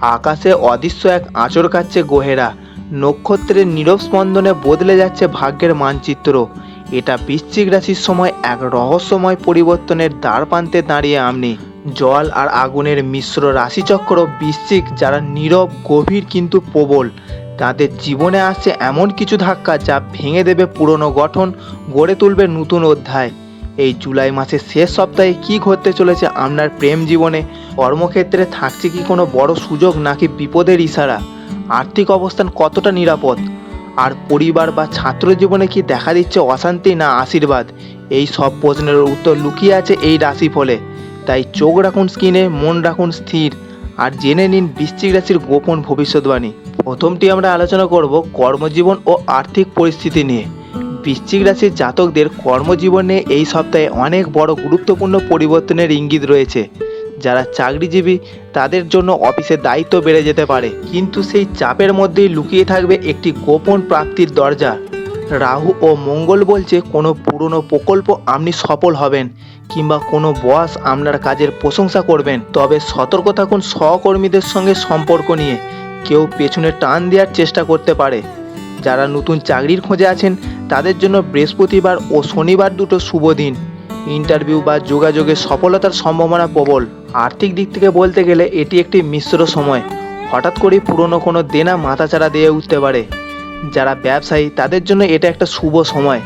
আকাশে অদৃশ্য এক আঁচড় কাচ্ছে গোহেরা। নক্ষত্রের নীরব স্পন্দনে বদলে যাচ্ছে ভাগ্যের মানচিত্র। এটা বৃশ্চিক রাশির সময় এক রহস্যময় পরিবর্তনের দ্বার প্রান্তে দাঁড়িয়ে আপনি জল আর আগুনের মিশ্র রাশিচক্র বৃশ্চিক যারা নীরব, গভীর কিন্তু প্রবল। তাদের জীবনে আসছে এমন কিছু ধাক্কা যা ভেঙে দেবে পুরনো গঠন, গড়ে তুলবে নতুন অধ্যায়। এই জুলাই মাসের শেষ সপ্তাহে কি ঘটতে চলেছে আপনার প্রেম জীবনে? কর্মক্ষেত্রে থাকছে কি কোনো বড় সুযোগ নাকি বিপদের ইশারা? আর্থিক অবস্থান কতটা নিরাপদ? আর পরিবার বা ছাত্র জীবনে কি দেখা দিচ্ছে অশান্তি না আশীর্বাদ? এই সব প্রশ্নের উত্তর লুকিয়ে আছে এই রাশিফলে। তাই চোখ রাখুন স্কিনে মন রাখুন স্থির। আর জেনে নিন বৃশ্চিক রাশির গোপন ভবিষ্যৎবাণী। প্রথমটি আমরা আলোচনা করব কর্মজীবন ও আর্থিক পরিস্থিতি নিয়ে। বৃশ্চিক রাশির জাতকদের কর্মজীবনে এই সপ্তাহে অনেক বড় গুরুত্বপূর্ণ পরিবর্তনের ইঙ্গিত রয়েছে। যারা চাকরিজীবী, তাদের জন্য অফিসের দায়িত্ব বেড়ে যেতে পারে। কিন্তু সেই চাপের মধ্যেই লুকিয়ে থাকবে একটি গোপন প্রাপ্তির দরজা। রাহু ও মঙ্গল বলছে, কোনো পুরনো প্রকল্প আপনি সফল হবেন কিংবা কোনো বস আপনার কাজের প্রশংসা করবেন। তবে সতর্ক থাকুন সহকর্মীদের সঙ্গে সম্পর্ক নিয়ে। কেউ পেছনে টান দেওয়ার চেষ্টা করতে পারে। যারা নতুন চাকরির খোঁজে আছেন, তাদের জন্য বৃহস্পতিবার ও শনিবার দুটো শুভ দিন। ইন্টারভিউ বা যোগাযোগের সফলতার সম্ভাবনা প্রবল। আর্থিক দিক থেকে বলতে গেলে এটি একটি মিশ্র সময়। হঠাৎ করেই পুরনো কোনো দেনা মাথাচাড়া দিয়ে উঠতে পারে। যারা ব্যবসায়ী, তাদের জন্য এটা একটা শুভ সময়।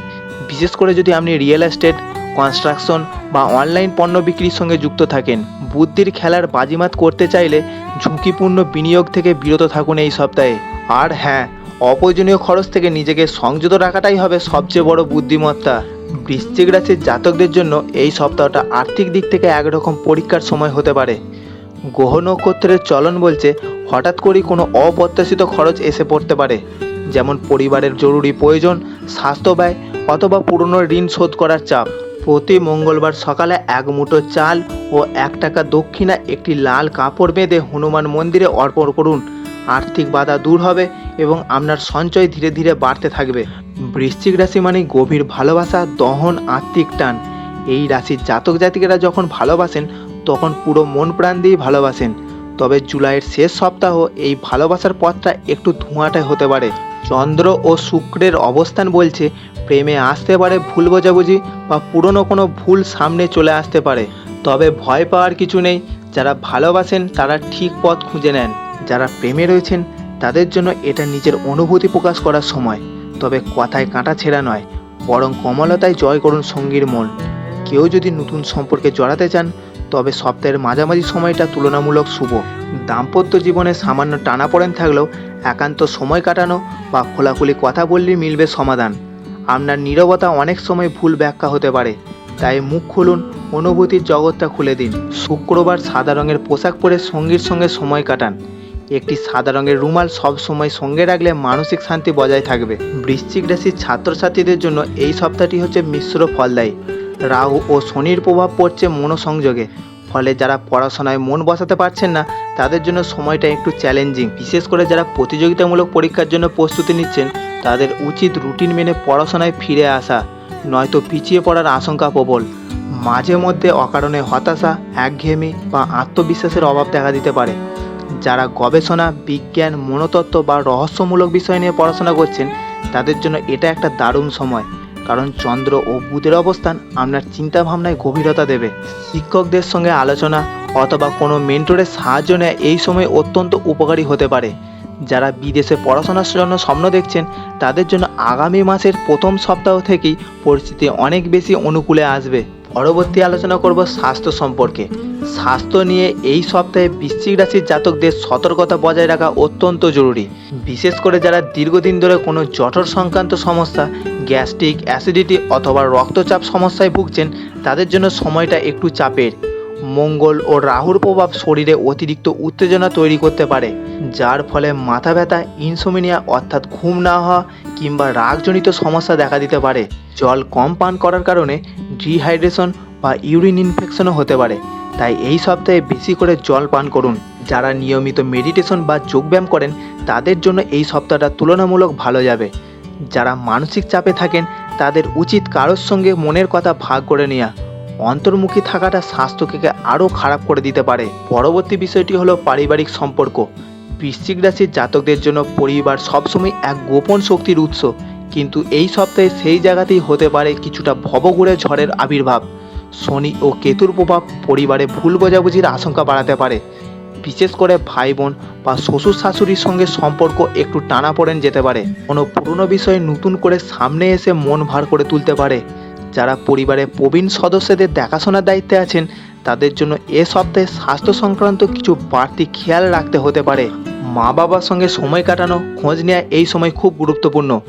বিশেষ করে যদি আপনি রিয়েল এস্টেট, কনস্ট্রাকশন বা অনলাইন পণ্য বিক্রির সঙ্গে যুক্ত থাকেন, বুদ্ধির খেলার বাজিমাত করতে চাইলে ঝুঁকিপূর্ণ বিনিয়োগ থেকে বিরত থাকুন এই সপ্তাহে। আর হ্যাঁ অপ্রয়োজনীয় খরচ থেকে নিজেকে সংযত রাখাটাই হবে সবচেয়ে বড় বুদ্ধিমত্তা। বৃশ্চিক রাশির জাতকদের জন্য এই সপ্তাহটা আর্থিক দিক থেকে একরকম পরীক্ষার সময় হতে পারে। গ্রহ নক্ষত্রের চলন বলছে হঠাৎ করেই কোনো অপ্রত্যাশিত খরচ এসে পড়তে পারে। যেমন পরিবারের জরুরি প্রয়োজন, স্বাস্থ্য ব্যয় অথবা পুরনো ঋণ শোধ করার চাপ। প্রতি মঙ্গলবার সকালে এক মুঠো চাল ও এক টাকা দক্ষিণা একটি লাল কাপড় বেঁধে হনুমান মন্দিরে অর্পণ করুন। আর্থিক বাধা দূর হবে এবং আপনার সঞ্চয় ধীরে ধীরে বাড়তে থাকবে। বৃশ্চিক রাশি মানে গভীর ভালোবাসা, দহন, আত্মিক টান। এই রাশির জাতক জাতিকেরা যখন ভালোবাসেন, তখন পুরো মন প্রাণ দিয়ে ভালোবাসেন। তবে জুলাইয়ের শেষ সপ্তাহ এই ভালোবাসার পথটা একটু ধোঁয়াটে হতে পারে। চন্দ্র ও শুক্রের অবস্থান বলছে, প্রেমে আসতে পারে ভুল বোঝাবুঝি বা পুরনো কোনো ভুল সামনে চলে আসতে পারে। তবে ভয় পাওয়ার কিছু নেই, যারা ভালোবাসেন তারা ঠিক পথ খুঁজে নেন। যারা প্রেমে রয়েছেন, তাদের জন্য এটা নিজের অনুভূতি প্রকাশ করার সময়। তবে কথায় কাঁটা ছেঁড়া নয়, বরং কমলতায় জয় করুন সঙ্গীর মন। কেউ যদি নতুন সম্পর্কে জড়াতে চান, তবে সপ্তাহের মাঝামাঝি সময়টা তুলনামূলক শুভ। দাম্পত্য জীবনে সামান্য টানাপোড়েন থাকলেও একান্ত সময় কাটানো বা খোলাখুলি কথা বললেই মিলবে সমাধান। আপনার নীরবতা অনেক সময় ভুল ব্যাখ্যা হতে পারে, তাই মুখ খুলুন, অনুভূতির জগৎটা খুলে দিন। শুক্রবার সাদা রঙের পোশাক পরে সঙ্গীর সঙ্গে সময় কাটান। একটি সাদা রঙের রুমাল সব সময় সঙ্গে রাখলে মানসিক শান্তি বজায় থাকবে। বৃশ্চিক রাশির ছাত্রছাত্রীদের জন্য এই সপ্তাহটি হচ্ছে মিশ্র ফলদায়ী। রাহু ও শনির প্রভাব পড়ছে মনোসংযোগে। ফলে যারা পড়াশোনায় মন বসাতে পারছেন না, তাদের জন্য সময়টা একটু চ্যালেঞ্জিং। বিশেষ করে যারা প্রতিযোগিতামূলক পরীক্ষার জন্য প্রস্তুতি নিচ্ছেন, তাদের উচিত রুটিন মেনে পড়াশোনায় ফিরে আসা, নয়তো পিছিয়ে পড়ার আশঙ্কা প্রবল। মাঝে মধ্যে অকারণে হতাশা, একঘেয়েমি বা আত্মবিশ্বাসের অভাব দেখা দিতে পারে। যারা গবেষণা, বিজ্ঞান, মনোতত্ত্ব বা রহস্যমূলক বিষয় নিয়ে পড়াশোনা করছেন, তাদের জন্য এটা একটা দারুণ সময়। কারণ চন্দ্র ও বুধের অবস্থান আপনার চিন্তাভাবনায় গভীরতা দেবে। শিক্ষকদের সঙ্গে আলোচনা অথবা কোনো মেন্টরের সাহায্য নেওয়া এই সময় অত্যন্ত উপকারী হতে পারে। যারা বিদেশে পড়াশোনার জন্য স্বপ্ন দেখছেন, তাদের জন্য আগামী মাসের প্রথম সপ্তাহ থেকেই পরিস্থিতি অনেক বেশি অনুকূলে আসবে। পরবর্তী আলোচনা করব স্বাস্থ্য সম্পর্কে। স্বাস্থ্য নিয়ে এই সপ্তাহে বৃশ্চিক রাশির জাতকদের সতর্কতা বজায় রাখা অত্যন্ত জরুরি। বিশেষ করে যারা দীর্ঘদিন ধরে কোনো জঠর সংক্রান্ত সমস্যা, গ্যাস্ট্রিক অ্যাসিডিটি অথবা রক্তচাপ সমস্যায় ভুগছেন, তাদের জন্য সময়টা একটু চাপের। মঙ্গল ও রাহুর প্রভাব শরীরে অতিরিক্ত উত্তেজনা তৈরি করতে পারে, যার ফলে মাথা ব্যথা ইনসোমিনিয়া অর্থাৎ ঘুম না হওয়া কিংবা রাগজনিত সমস্যা দেখা দিতে পারে। জল কম পান করার কারণে ডিহাইড্রেশন বা ইউরিন ইনফেকশনও হতে পারে। তাই এই সপ্তাহে বেশি করে জল পান করুন। যারা নিয়মিত মেডিটেশন বা যোগব্যায়াম করেন, তাদের জন্য এই সপ্তাহটা তুলনামূলক ভালো যাবে। যারা মানসিক চাপে থাকেন, তাদের উচিত কারোর সঙ্গে মনের কথা ভাগ করে নেওয়া অন্তর্মুখী থাকাটা স্বাস্থ্যকে আরও খারাপ করে দিতে পারে। পরবর্তী বিষয়টি হলো পারিবারিক সম্পর্ক। বৃশ্চিক রাশির জাতকদের জন্য পরিবার সবসময় এক গোপন শক্তির উৎস। কিন্তু এই সপ্তাহে সেই জায়গাতেই হতে পারে কিছুটা ভবঘুরে ঝড়ের আবির্ভাব। শনি ও কেতুর প্রভাব পরিবারে ভুল বোঝাবুঝির আশঙ্কা বাড়াতে পারে। বিশেষ করে ভাই বোন বা শ্বশুর শাশুড়ির সঙ্গে সম্পর্ক একটু টানাপোড়েন যেতে পারে। কোনো পুরনো বিষয়ে নতুন করে সামনে এসে মন ভার করে তুলতে পারে। যারা পরিবারের প্রবীণ সদস্যদের দেখাশোনার দায়িত্বে আছেন, তাদের জন্য এ সপ্তাহে স্বাস্থ্য সংক্রান্ত কিছু বাড়তি খেয়াল রাখতে হতে পারে। মা বাবার সঙ্গে সময় কাটানো, খোঁজ নেওয়া এই সময় খুব গুরুত্বপূর্ণ।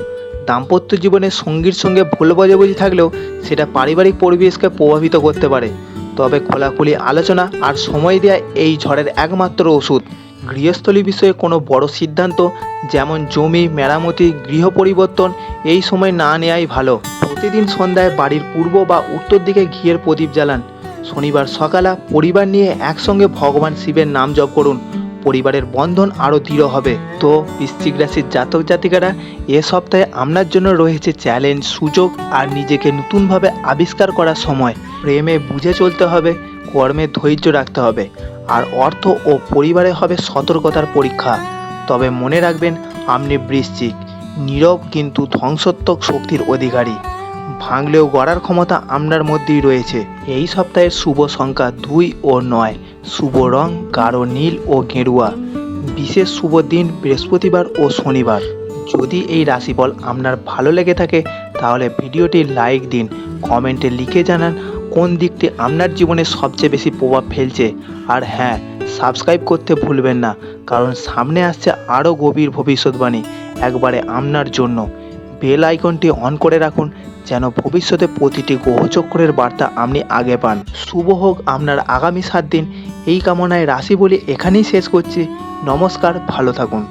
দাম্পত্য জীবনে সঙ্গীর সঙ্গে ভুল বোঝাবুঝি থাকলেও সেটা পারিবারিক পরিবেশকে প্রভাবিত করতে পারে। তবে খোলাখুলি আলোচনা আর সময় দেওয়া এই ঝড়ের একমাত্র ওষুধ। গৃহস্থলী বিষয়ে কোনো বড় সিদ্ধান্ত, যেমন জমি, মেরামতি, গৃহ পরিবর্তন, এই সময় না নেওয়াই ভালো। প্রতিদিন সন্ধ্যায় বাড়ির পূর্ব বা উত্তর দিকে ঘিয়ের প্রদীপ জ্বালান। শনিবার সকালে পরিবার নিয়ে একসঙ্গে ভগবান শিবের নাম জপ করুন। পরিবারের বন্ধন আরও দৃঢ় হবে। তো বৃশ্চিক রাশির জাতক জাতিকারা, এ সপ্তাহে আপনার জন্য রয়েছে চ্যালেঞ্জ, সুযোগ আর নিজেকে নতুনভাবে আবিষ্কার করার সময়। প্রেমে বুঝে চলতে হবে, কর্মে ধৈর্য রাখতে হবে। আর অর্থ ও পরিবারে হবে সতর্কতার পরীক্ষা। তবে মনে রাখবেন, আপনি বৃশ্চিক, নীরব কিন্তু ধ্বংসাত্মক শক্তির অধিকারী। ভাঙলেও গড়ার ক্ষমতা আপনার মধ্যেই রয়েছে। এই সপ্তাহের শুভ সংখ্যা দুই ও নয়। শুভ রং গাঢ় নীল ও গেরুয়া। বিশেষ শুভ দিন বৃহস্পতিবার ও শনিবার। যদি এই রাশিফল আপনার ভালো লেগে থাকে, তাহলে ভিডিওটি লাইক দিন, কমেন্টে লিখে জানান কোন দিকটি আপনার জীবনে সবচেয়ে বেশি প্রভাব ফেলছে। আর হ্যাঁ সাবস্ক্রাইব করতে ভুলবেন না, কারণ সামনে আসছে আরও গভীর ভবিষ্যৎবাণী, একবারে আপনার জন্য। বেল আইকনটি অন করে রাখুন, যেন ভবিষ্যতে প্রতিটি গ্রহচক্রের বার্তা আপনি আগে পান। শুভ হোক আপনার আগামী সাত দিন। এই কামনায় রাশি বলে এখানেই শেষ করছি। নমস্কার, ভালো থাকুন।